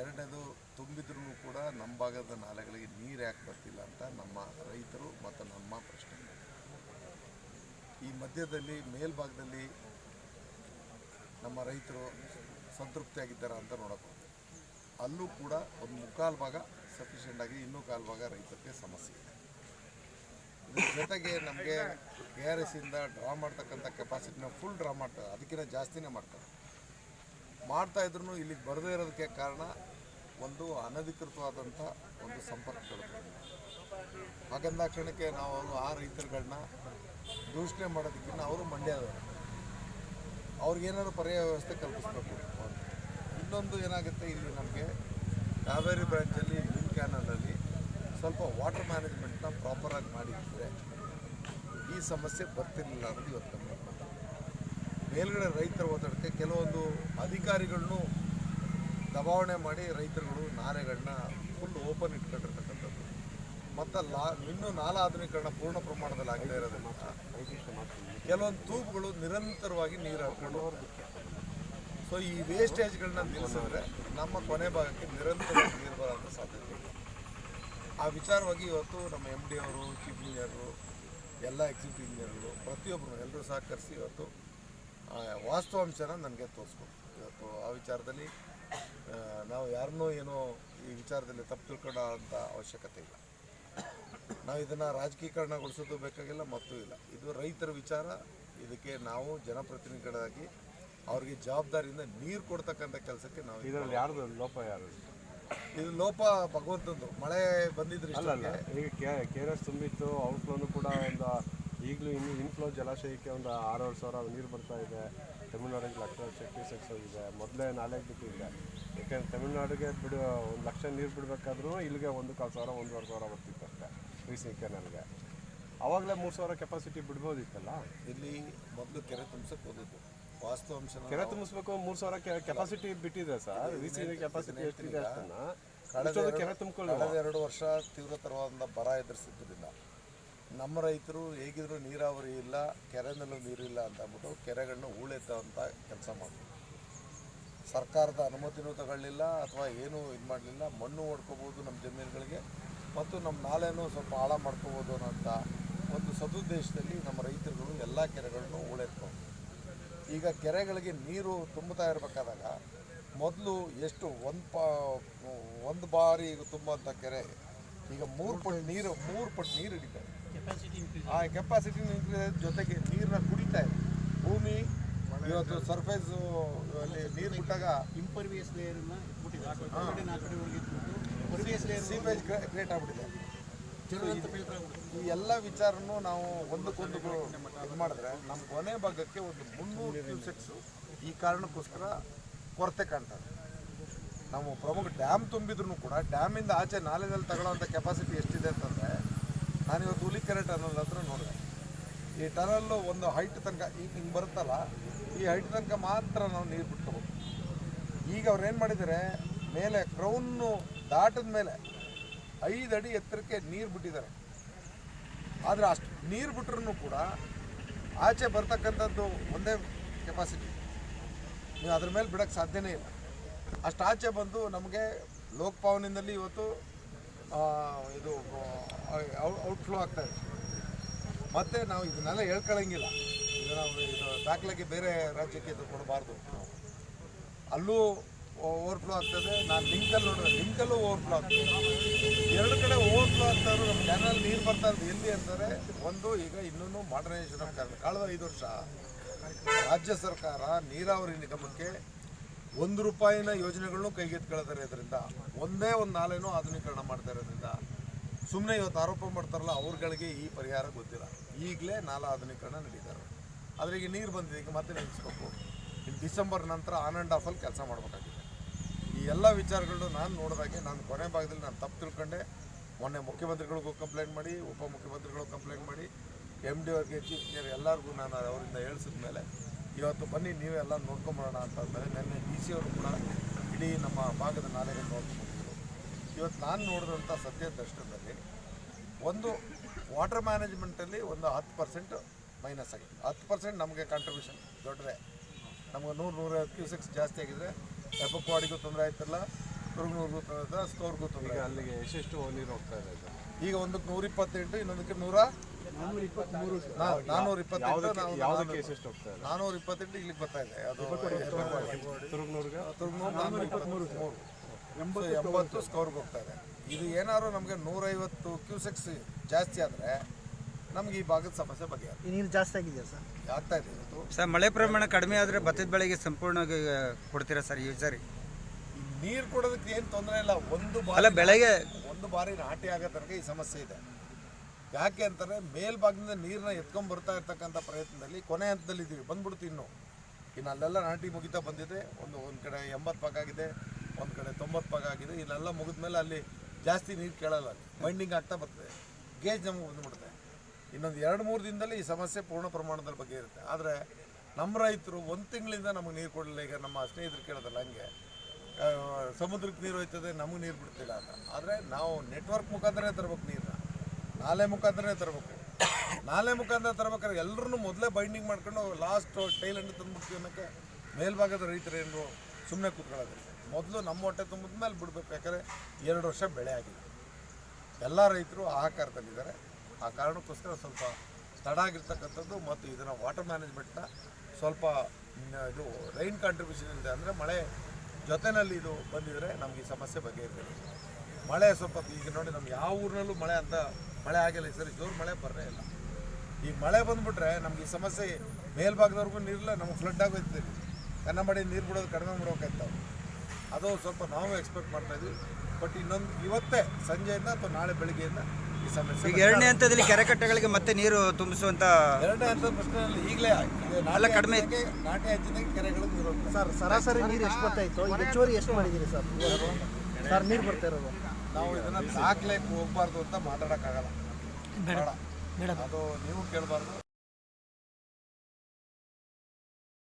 ಎರಡನೇದು ತುಂಬಿದ್ರೂ ಕೂಡ ನಮ್ಮ ಭಾಗದ ನಾಲೆಗಳಿಗೆ ನೀರು ಯಾಕೆ ಬರ್ತಿಲ್ಲ ಅಂತ ನಮ್ಮ ರೈತರು ಮತ್ತು ನಮ್ಮ ಪ್ರಶ್ನೆ. ಈ ಮಧ್ಯದಲ್ಲಿ ಮೇಲ್ಭಾಗದಲ್ಲಿ ನಮ್ಮ ರೈತರು ಸಂತೃಪ್ತಿಯಾಗಿದ್ದಾರೆ ಅಂತ ನೋಡಬಹುದು ಅಲ್ಲೂ ಕೂಡ ಒಂದು ಮುಕ್ಕಾಲು ಭಾಗ ಸಫಿಷಿಯೆಂಟ್ ಆಗಿ ಇನ್ನೂ ಕಾಲು ಭಾಗ ರೈತಕ್ಕೆ ಸಮಸ್ಯೆ ಇದೆ. ಇದ್ರ ಜೊತೆಗೆ ನಮಗೆ ಕೆ ಆರ್ ಎಸ್ ಇಂದ ಡ್ರಾ ಮಾಡ್ತಕ್ಕಂಥ ಕೆಪಾಸಿಟಿನ ಫುಲ್ ಡ್ರಾ ಮಾಡ್ತಾರೆ. ಅದಕ್ಕಿಂತ ಜಾಸ್ತಿನೇ ಮಾಡ್ತಾರೆ. ಮಾಡ್ತಾ ಇದ್ರು ಇಲ್ಲಿಗೆ ಬರದೇ ಇರೋದಕ್ಕೆ ಕಾರಣ ಒಂದು ಅನಧಿಕೃತವಾದಂಥ ಒಂದು ಸಂಪರ್ಕಗಳು ಹಾಗಂದಾಕ್ಷಣಕ್ಕೆ ನಾವು ಅವರು ಆ ರೈತರುಗಳನ್ನ ದೂಷಣೆ ಮಾಡೋದಕ್ಕಿಂತ ಅವರು ಮಂಡ್ಯದವರು ಅವ್ರಿಗೇನಾದ್ರು ಪರ್ಯಾಯ ವ್ಯವಸ್ಥೆ ಕಲ್ಪಿಸ್ಬೇಕು. ಇನ್ನೊಂದು ಏನಾಗುತ್ತೆ, ಇಲ್ಲಿ ನಮಗೆ ಕಾವೇರಿ ಬ್ರಾಂಚಲ್ಲಿ ಲಿಂಕ್ ಕ್ಯಾನಲಲ್ಲಿ ಸ್ವಲ್ಪ ವಾಟರ್ ಮ್ಯಾನೇಜ್ಮೆಂಟ್ನ ಪ್ರಾಪರಾಗಿ ಮಾಡಿದ್ರೆ ಈ ಸಮಸ್ಯೆ ಬರ್ತಿರಲಿಲ್ಲ ಅನ್ನೋದು ಇವತ್ತು ಮೇಲ್ಗಡೆ ರೈತರ ಒತ್ತಡಕ್ಕೆ ಕೆಲವೊಂದು ಅಧಿಕಾರಿಗಳನ್ನು ದಬಾವಣೆ ಮಾಡಿ ರೈತರುಗಳು ನಾಲೆಗಳನ್ನ ಫುಲ್ ಓಪನ್ ಇಟ್ಕೊಂಡಿರ್ತಕ್ಕಂಥದ್ದು. ಮತ್ತು ಲಾ, ಇನ್ನೂ ನಾಲಾ ಆಧುನೀಕರಣ ಪೂರ್ಣ ಪ್ರಮಾಣದಲ್ಲಿ ಆಗದೇ ಇರೋದನ್ನು ಕೆಲವೊಂದು ತೂಪುಗಳು ನಿರಂತರವಾಗಿ ನೀರು ಹಾಕೊಂಡು ಸೊ ಈ ವೇಸ್ಟೇಜ್ಗಳನ್ನ ನಿಲ್ಲಿಸಿದ್ರೆ ನಮ್ಮ ಕೊನೆ ಭಾಗಕ್ಕೆ ನಿರಂತರವಾಗಿ ನೀರು ಬರೋಂಥ ಸಾಧ್ಯತೆ ಆ ವಿಚಾರವಾಗಿ ಇವತ್ತು ನಮ್ಮ ಎಂ ಡಿ ಅವರು ಚೀಫ್ ಇಂಜಿನಿಯರು ಎಲ್ಲ ಎಕ್ಸಿಕ್ಯೂಟಿವ್ ಇಂಜಿನಿಯರ್ಗಳು ಪ್ರತಿಯೊಬ್ಬರು ಎಲ್ಲರೂ ಸಹಕರಿಸಿ ಇವತ್ತು ವಾಸ್ತವಾಂಶನ ನನಗೆ ತೋರಿಸ್ಬೇಕು ಇವತ್ತು ಆ ವಿಚಾರದಲ್ಲಿ ನಾವು ಯಾರನ್ನೂ ಏನೋ ಈ ವಿಚಾರದಲ್ಲಿ ತಪ್ಪು ತಿಳ್ಕೊಳ್ಳೋ ಅಂತ ಅವಶ್ಯಕತೆ ಇಲ್ಲ. ನಾವು ಇದನ್ನು ರಾಜಕೀಕರಣಗೊಳಿಸೋದು ಬೇಕಾಗಿಲ್ಲ ಮತ್ತು ಇಲ್ಲ. ಇದು ರೈತರ ವಿಚಾರ. ಇದಕ್ಕೆ ನಾವು ಜನಪ್ರತಿನಿಧಿಗಳಾಗಿ ಅವ್ರಿಗೆ ಜವಾಬ್ದಾರಿಯಿಂದ ನೀರು ಕೊಡ್ತಕ್ಕಂಥ ಕೆಲಸಕ್ಕೆ ನಾವು ಇದರಲ್ಲಿ ಯಾರ್ದು? ಲೋಪ ಯಾರು? ಇದು ಲೋಪ ಭಗವಂತಂದು ಮಳೆ ಬಂದಿದ್ರೆ ಅಲ್ಲ ಈಗ ಕೆ ಆರ್ ಎಸ್ ತುಂಬಿತ್ತು ಔಟ್ಫ್ಲೋನು ಕೂಡ ಒಂದು ಈಗಲೂ ಇನ್ನು ಇನ್ಫ್ಲೋ ಜಲಾಶಯಕ್ಕೆ ಒಂದು ಆರೂವರೆ ಸಾವಿರ ನೀರು ಬರ್ತಾ ಇದೆ. ತಮಿಳ್ನಾಡಿಗೆ ಲಕ್ಷ ಲಕ್ಷ ಕ್ಯೂಸೆಕ್ಸ್ ಹೋಗಿದೆ ಮೊದಲೇ ನಾಲೆಗೆ ಬಿಟ್ಟಿದೆ ಯಾಕೆಂದ್ರೆ ತಮಿಳ್ನಾಡಿಗೆ ಬಿಡು ಒಂದು ಲಕ್ಷ ನೀರು ಬಿಡಬೇಕಾದ್ರೂ ಇಲ್ಲಿಗೆ ಒಂದು ಕಾಲು ಸಾವಿರ ಒಂದೂವರೆ ಸಾವಿರ ಬರ್ತಿತ್ತು ಅಷ್ಟೇ ನನಗೆ ಕೆನಲ್ಗೆ ಆವಾಗಲೇ ಮೂರು ಸಾವಿರ ಕೆಪಾಸಿಟಿ ಬಿಡ್ಬೋದಿತ್ತಲ್ಲ? ಇಲ್ಲಿ ಮೊದಲು ಕೆರೆ ತುಂಬಿಸಕ್ಕೆ ಹೋದಿದ್ದು. ವಾಸ್ತವಾಂಶ ಕೆರೆ ತುಂಬಿಸ್ಬೇಕು ಮೂರು ಸಾವಿರ ಕೆಪಾಸಿಟಿ ಬಿಟ್ಟಿದೆ ಸರ್. ವಿ ಸಿ ಕೆಪಾಸಿಟಿ ಎಷ್ಟಿದೆ ಅಷ್ಟನ್ನು? ಕಳೆದ ಕೆರೆ ತುಂಬಿಕೊಳ್ಳಿ ಕಳೆದ ಎರಡು ವರ್ಷ ತೀವ್ರತರವಾದ ಬರ ಎದುರಿಸಿದ್ದರಿಂದ ನಮ್ಮ ರೈತರು ಹೇಗಿದ್ರು ನೀರಾವರಿ ಇಲ್ಲ, ಕೆರೆನಲ್ಲೂ ನೀರಿಲ್ಲ ಅಂತ ಅಂದ್ಬಿಟ್ಟು ಕೆರೆಗಳನ್ನ ಅಂತ ಕೆಲಸ ಮಾಡಿದ್ರು ಸರ್ಕಾರದ ಅನುಮತಿನೂ ತಗೊಳ್ಳಿಲ್ಲ ಅಥವಾ ಏನೂ ಇದು ಮಾಡಲಿಲ್ಲ, ಮಣ್ಣು ಹೊಡ್ಕೋಬೋದು ನಮ್ಮ ಜಮೀನುಗಳಿಗೆ ಮತ್ತು ನಮ್ಮ ನಾಲೆನೂ ಸ್ವಲ್ಪ ಹಾಳ ಮಾಡ್ಕೋಬೋದು ಅನ್ನೋಂಥ ಒಂದು ಸದುದ್ದೇಶದಲ್ಲಿ ನಮ್ಮ ರೈತರುಗಳು ಎಲ್ಲ ಕೆರೆಗಳನ್ನು ಹೂಳೆತ್ಕೊಂಡು ಈಗ ಕೆರೆಗಳಿಗೆ ನೀರು ತುಂಬುತ್ತಾ ಇರಬೇಕಾದಾಗ ಮೊದಲು ಎಷ್ಟು ಒಂದು ಪಾ, ಒಂದು ಬಾರಿ ತುಂಬುವಂಥ ಕೆರೆ, ಈಗ ಮೂರು ಪಟ್ಟು ನೀರು, ಮೂರು ಪಟ್ಟು ನೀರು ಹಿಡಿತಾರೆ. ಆ ಕೆಪಾಸಿಟಿ ಇನ್ಕ್ರೀಸ್ ಜೊತೆಗೆ ನೀರನ್ನ ಕುಡಿತಾ ಇದೆ. ಭೂಮಿ ಇವತ್ತು ಸರ್ಫೇಸ್ ಅಲ್ಲಿ ನೀರು ಬಿಟ್ಟಾಗ ಇಂಪರ್ವಿಯಸ್ ಲೇಯರ್ನ ಇಟ್ಬಿಟ್ಟಿದ್ದಾರೆ ಆ ಕಡೆ ನಾಲ್ಕು ಕಡೆವರೆಗೆ ಇಟ್ಬಿಟ್ಟು ಪರ್ವಿಯಸ್ ಲೇಯರ್ ಸೀಪೇಜ್ ಕ್ರಿಯೇಟ್ ಆಗ್ಬಿಟ್ಟಿದೆ. ಈ ಎಲ್ಲ ವಿಚಾರನೂ ನಾವು ಒಂದಕ್ಕೊಂದು ಇದು ಮಾಡಿದ್ರೆ ನಮ್ಮ ಕೊನೆ ಭಾಗಕ್ಕೆ ಒಂದು ಮುನ್ನೂರು ಕ್ಯೂಸೆಕ್ಸು ಈ ಕಾರಣಕ್ಕೋಸ್ಕರ ಕೊರತೆ ಕಾಣ್ತಾರೆ ನಾವು ಪ್ರಮುಖ ಡ್ಯಾಮ್ ತುಂಬಿದ್ರು ಕೂಡ ಡ್ಯಾಮಿಂದ ಆಚೆ ನಾಲೆದಲ್ಲಿ ತಗೊಳ್ಳೋಂಥ ಕೆಪಾಸಿಟಿ ಎಷ್ಟಿದೆ ಅಂತಂದರೆ ಹುಲಿಕೆರೆ ಟನಲ್ ಹತ್ರ ನೋಡಿದೆ. ಈ ಟನಲ್ಲು ಒಂದು ಹೈಟ್ ತನಕ ಈಗ ಹಿಂಗೆ ಬರುತ್ತಲ್ಲ, ಈ ಹೈಟ್ ತನಕ ಮಾತ್ರ ನಾವು ನೀರು ಬಿಟ್ಕೋಬೇಕು. ಈಗ ಅವ್ರು ಏನು ಮಾಡಿದ್ದಾರೆ, ಮೇಲೆ ಕ್ರೌನ್ನು ದಾಟದ ಮೇಲೆ ಐದು ಅಡಿ ಎತ್ತರಕ್ಕೆ ನೀರು ಬಿಟ್ಟಿದ್ದಾರೆ. ಆದರೆ ಅಷ್ಟು ನೀರು ಬಿಟ್ರೂ ಕೂಡ ಆಚೆ ಬರ್ತಕ್ಕಂಥದ್ದು ಒಂದೇ ಕೆಪಾಸಿಟಿ ನೀವು ಅದ್ರ ಮೇಲೆ ಬಿಡೋಕ್ಕೆ ಸಾಧ್ಯನೇ ಇಲ್ಲ. ಅಷ್ಟು ಆಚೆ ಬಂದು ನಮಗೆ ಲೋಕಭವನದಲ್ಲಿ ಇವತ್ತು ಇದು ಔಟ್ಫ್ಲೋ ಆಗ್ತಾ ಇತ್ತು. ಮತ್ತೆ ನಾವು ಇದನ್ನೆಲ್ಲ ಹೇಳ್ಕೊಳ್ಳೋಂಗಿಲ್ಲ ಈಗ ನಾವು ಇದು ದಾಖಲೆಗೆ ಬೇರೆ ರಾಜ್ಯಕ್ಕೆ ಇದು ಕೊಡಬಾರ್ದು. ಅಲ್ಲೂ ಓವರ್ಫ್ಲೋ ಆಗ್ತದೆ. ನಾನು ಲಿಂಕಲ್ಲಿ ನೋಡಿದ್ರೆ ಲಿಂಕಲ್ಲೂ ಓವರ್ಫ್ಲೋ ಆಗ್ತದೆ. ಎರಡು ಕಡೆ ಓವರ್ಫ್ಲೋ ಆಗ್ತಾ ನಮ್ಮ ಕ್ಯಾನಲ್ ನೀರು ಬರ್ತಾ ಇರೋದು ಎಲ್ಲಿ ಅಂತಾರೆ ಒಂದು ಈಗ ಇನ್ನೂ ಮಾಡರ್ನೈಸೇಷನ್ ಆಗ್ತಾ ಕ್ಯಾನಲ್ ಕಳೆದ ಐದು ವರ್ಷ ರಾಜ್ಯ ಸರ್ಕಾರ ನೀರಾವರಿ ನಿಗಮಕ್ಕೆ ಒಂದು ರೂಪಾಯಿನ ಯೋಜನೆಗಳನ್ನು ಕೈಗೆತ್ಕೊಳ್ತಾರೆ ಇದರಿಂದ ಒಂದೇ ಒಂದು ನಾಲೆನೂ ಆಧುನೀಕರಣ ಮಾಡ್ತಾ ಇರೋದ್ರಿಂದ ಸುಮ್ಮನೆ ಇವತ್ತು ಆರೋಪ ಮಾಡ್ತಾರಲ್ಲ, ಅವ್ರುಗಳಿಗೆ ಈ ಪರಿಹಾರ ಗೊತ್ತಿಲ್ಲ. ಈಗಲೇ ನಾಲ ಆಧುನೀಕರಣ ನಡೀತಾರೆ. ಆದರೆ ಈಗ ನೀರು ಬಂದಿದೆ, ಈಗ ಮತ್ತೆ ನಿಲ್ಲಿಸ್ಬೇಕು ಇನ್ನು ಡಿಸೆಂಬರ್ ನಂತರ ಆನ್ ಆ್ಯಂಡ್ ಆಫಲ್ಲಿ ಕೆಲಸ ಮಾಡಬೇಕಾಗಿದೆ. ಈ ಎಲ್ಲ ವಿಚಾರಗಳು ನಾನು ನೋಡಿದಾಗೆ, ನಾನು ಕೊನೆ ಭಾಗದಲ್ಲಿ ನಾನು ತಪ್ಪು ತಿಳ್ಕೊಂಡೆ. ಮೊನ್ನೆ ಮುಖ್ಯಮಂತ್ರಿಗಳಿಗೂ ಕಂಪ್ಲೇಂಟ್ ಮಾಡಿ ಉಪಮುಖ್ಯಮಂತ್ರಿಗಳು ಕಂಪ್ಲೇಂಟ್ ಮಾಡಿ ಎಂ ಡಿ ಅವ್ರಿಗೆ ಚೀಫ್ ಎಲ್ಲರಿಗೂ ನಾನು ಅವರಿಂದ ಹೇಳಿಸಿದ ಮೇಲೆ ಇವತ್ತು ಬನ್ನಿ ನೀವೆಲ್ಲ ನೋಡ್ಕೊಂಬರೋಣ ಅಂತಂದರೆ ನಿನ್ನೆ ಡಿ ಸಿ ಅವರು ಕೂಡ ಇಡೀ ನಮ್ಮ ಭಾಗದ ನಾಲೆಗಳು ನೋಡ್ಕೊಂಡಿದ್ರು ಇವತ್ತು ನಾನು ನೋಡಿದಂಥ ಸದ್ಯ ದರ್ಶನದಲ್ಲಿ ಒಂದು ವಾಟರ್ ಮ್ಯಾನೇಜ್ಮೆಂಟಲ್ಲಿ ಒಂದು ಹತ್ತು ಪರ್ಸೆಂಟ್ ಮೈನಸ್ ಆಗಿದೆ. ಹತ್ತು ಪರ್ಸೆಂಟ್ ನಮಗೆ ಕಾಂಟ್ರಿಬ್ಯೂಷನ್ ದೊಡ್ಡದೆ. ನಮಗೆ ನೂರು ನೂರೈವತ್ತು ಕ್ಯೂಸೆಕ್ಸ್ ಜಾಸ್ತಿ ಆಗಿದ್ರೆ ಎಫಕ್ವಾಡಿಗೂ ತೊಂದರೆ ಆಯ್ತಲ್ಲ ತುರುಗ್ನೂರ್ಗೂ ತೊಂದರೆ ಸ್ಕೋರ್ಗೂ ಈಗ ತೊಂದರೆ ಅಲ್ಲಿಗೆ ಎಷ್ಟೆಷ್ಟು ನೀರು ಹೋಗ್ತಾ ಇದೆ? ಈಗ ಒಂದಕ್ಕೆ ನೂರಿಪ್ಪತ್ತೆಂಟು ಇನ್ನೊಂದಕ್ಕೆ ನೂರ ಇಪ್ಪತ್ತೆಂಟು ಹೋಗ್ತಾ ಇದೆ? ಇಪ್ಪತ್ತೆಂಟು ಇಲ್ಲಿಗೆ ಬರ್ತಾ ಇದೆ. ಅದು ತುರುಗ್ನೂರ್ಗೆ? ತುರುಗ್ನೂರು ನಾನ್ನೂರ ಇಪ್ಪತ್ತ್ಮೂರು ಎಂಬತ್ತು ಎಂಬತ್ತು ಸ್ಕೋರ್ಗೆ ಹೋಗ್ತಾ ಇದೆ. ಇದು ಏನಾದ್ರು ನಮಗೆ ನೂರೈವತ್ತು ಕ್ಯೂಸೆಕ್ಸ್ ಜಾಸ್ತಿ ಆದರೆ ನಮ್ಗೆ ಈ ಭಾಗದ ಸಮಸ್ಯೆ ಬಗೆಯ ನೀರು ಜಾಸ್ತಿ ಆಗಿದೆಯಾ ಸರ್? ಆಗ್ತಾ ಇದೆ ಇವತ್ತು. ಸರ್ ಮಳೆ ಪ್ರಮಾಣ ಕಡಿಮೆ ಆದರೆ ಭತ್ತದ ಬೆಳೆಗೆ ಸಂಪೂರ್ಣವಾಗಿ ಕೊಡ್ತೀರಾ ಸರ್ ಈ ಸರಿ ನೀರು ಕೊಡೋದಕ್ಕೆ ಏನು ತೊಂದರೆ ಇಲ್ಲ. ಒಂದು ಬಾರಿ ಬೆಳೆಗೆ ಒಂದು ಬಾರಿ ನಾಟಿ ಆಗೋ ತನಕ ಈ ಸಮಸ್ಯೆ ಇದೆ. ಯಾಕೆ ಅಂತಾರೆ ಮೇಲ್ಭಾಗದಿಂದ ನೀರನ್ನ ಎತ್ಕೊಂಡ್ ಬರ್ತಾ ಇರ್ತಕ್ಕಂಥ ಪ್ರಯತ್ನದಲ್ಲಿ ಕೊನೆ ಹಂತದಲ್ಲಿ ಇದ್ದೀವಿ ಬಂದ್ಬಿಡ್ತು ಇನ್ನು. ಇನ್ನು ಅಲ್ಲೆಲ್ಲ ನಾಟಿ ಮುಗಿತಾ ಬಂದಿದೆ. ಒಂದು ಒಂದು ಕಡೆ ಎಂಬತ್ತು ಪಾಕ ಆಗಿದೆ, ಒಂದು ಕಡೆ ತೊಂಬತ್ತು ಪಾಕ ಆಗಿದೆ. ಇಲ್ಲೆಲ್ಲ ಮುಗಿದ್ಮೇಲೆ ಅಲ್ಲಿ ಜಾಸ್ತಿ ನೀರು ಕೇಳಲ್ಲ ಬೈಂಡಿಂಗ್ ಆಗ್ತಾ ಬರ್ತದೆ. ಗೇಜ್ ನಮಗೆ ಬಂದ್ಬಿಡುತ್ತೆ. ಇನ್ನೊಂದು ಎರಡು, ಮೂರು ದಿನದಲ್ಲಿ ಈ ಸಮಸ್ಯೆ ಪೂರ್ಣ ಪ್ರಮಾಣದಲ್ಲಿ ಬಗ್ಗೆ ಇರುತ್ತೆ ಆದರೆ ನಮ್ಮ ರೈತರು ಒಂದು ತಿಂಗಳಿಂದ ನಮಗೆ ನೀರು ಕೊಡಲಿಲ್ಲ. ಈಗ ನಮ್ಮ ಸ್ನೇಹಿತರು ಕೇಳೋದಲ್ಲ ಹಂಗೆ. ಸಮುದ್ರಕ್ಕೆ ನೀರು ಹೋಯ್ತದೆ, ನಮಗೆ ನೀರು ಬಿಡ್ತಿಲ್ಲ ಅಂತ. ಆದರೆ ನಾವು ನೆಟ್ವರ್ಕ್ ಮುಖಾಂತರ ತರಬೇಕು ನೀರನ್ನ ನಾಲೆ ಮುಖಾಂತರನೇ ತರಬೇಕು. ನಾಲೆ ಮುಖಾಂತರ ತರಬೇಕಾದ್ರೆ ಎಲ್ಲರೂ ಮೊದಲೇ ಬೈಂಡಿಂಗ್ ಮಾಡ್ಕೊಂಡು ಲಾಸ್ಟ್ ಟೈಲ್ ಹಣ್ಣು ತಂದ್ಬಿಡ್ತೀವಿ ಅನ್ನೋಕ್ಕೆ ಮೇಲ್ಭಾಗದ ರೈತರು ಏನು ಸುಮ್ಮನೆ ಕೂತ್ಕೊಳ್ಳೋದ್ರಿ ಮೊದಲು ನಮ್ಮ ಹೊಟ್ಟೆ ತುಂಬಿದ ಮೇಲೆ ಬಿಡಬೇಕು, ಯಾಕಂದರೆ ಎರಡು ವರ್ಷ ಬೆಳೆ ಆಗಿದೆ. ಎಲ್ಲ ರೈತರು ಆಹಾಕಾರದಲ್ಲಿದ್ದಾರೆ ಆ ಕಾರಣಕ್ಕೋಸ್ಕರ ಸ್ವಲ್ಪ ತಡ ಆಗಿರ್ತಕ್ಕಂಥದ್ದು ಮತ್ತು ಇದನ್ನು ವಾಟರ್ ಮ್ಯಾನೇಜ್ಮೆಂಟ್ನ ಸ್ವಲ್ಪ ಇದು ರೈನ್ ಕಾಂಟ್ರಿಬ್ಯೂಷನ್ ಇದೆ ಅಂದರೆ ಮಳೆ ಜೊತೆಯಲ್ಲಿ ಇದು ಬಂದಿದ್ರೆ ನಮಗೆ ಈ ಸಮಸ್ಯೆ ಬಗೆಹರಿದಿದೆ ಮಳೆ ಸ್ವಲ್ಪ ಈಗ ನೋಡಿ ನಮ್ಗೆ ಯಾವ ಊರಿನಲ್ಲೂ ಮಳೆ ಅಂತ ಮಳೆ ಆಗಿಲ್ಲ ಈ ಸರಿ ಜೋರು ಮಳೆ ಬರಲೇ ಇಲ್ಲ. ಈ ಮಳೆ ಬಂದ್ಬಿಟ್ರೆ ನಮ್ಗೆ ಈ ಸಮಸ್ಯೆ ಮೇಲ್ಭಾಗದವ್ರಿಗೂ ನೀರಿಲ್ಲ ನಮ್ಗೆ ಫ್ಲಡ್ ಆಗೋಯ್ತದೆ. ಮಾಡಿ ನೀರು ಬಿಡೋದು ಕಡಿಮೆ ಮಾಡ್ಬೇಕಾಯ್ತಾವೆ ಅದು ಸ್ವಲ್ಪ ನಾವು ಎಕ್ಸ್ಪೆಕ್ಟ್ ಮಾಡ್ತಾ ಇದ್ವಿ. ಬಟ್ ಇನ್ನೊಂದು ಇವತ್ತೇ ಸಂಜೆಯಿಂದ ಅಥವಾ ನಾಳೆ ಬೆಳಿಗ್ಗೆಯಿಂದ ಈ ಸಮಸ್ಯೆ ಈಗ ಎರಡನೇ ಹಂತದಲ್ಲಿ ಕೆರೆ ಕಟ್ಟೆಗಳಿಗೆ ಮತ್ತೆ ನೀರು ತುಂಬಿಸುವಂತ ಎರಡನೇ ಹಂತದ ಪ್ರಶ್ನೆಯಲ್ಲಿ ಈಗಲೇ ನಾಳೆ ಕಡಿಮೆ ನಾಟಿ ಹಚ್ಚಿದಾಗ ಕೆರೆಗಳಿಗೆ ನೀರು ಸರ್ ಸರಾಸರಿ ನೀರು ಎಷ್ಟು ಬರ್ತಾ ಇತ್ತು? ಹೆಚ್ಚುವರಿ ಎಷ್ಟು ಮಾಡಿದ್ದೀರಿ ಸರ್? ಸರ್ ನೀರು ಬರ್ತಾ ಇರೋದು. ನಾವು ಇದನ್ನ ದಾಖಲೆ ಹೋಗ್ಬಾರ್ದು ಅಂತ ಮಾತಾಡೋಕ್ಕಾಗಲ್ಲ. ಬೇಡ. ಅದು ನೀವು ಕೇಳಬಾರ್ದು.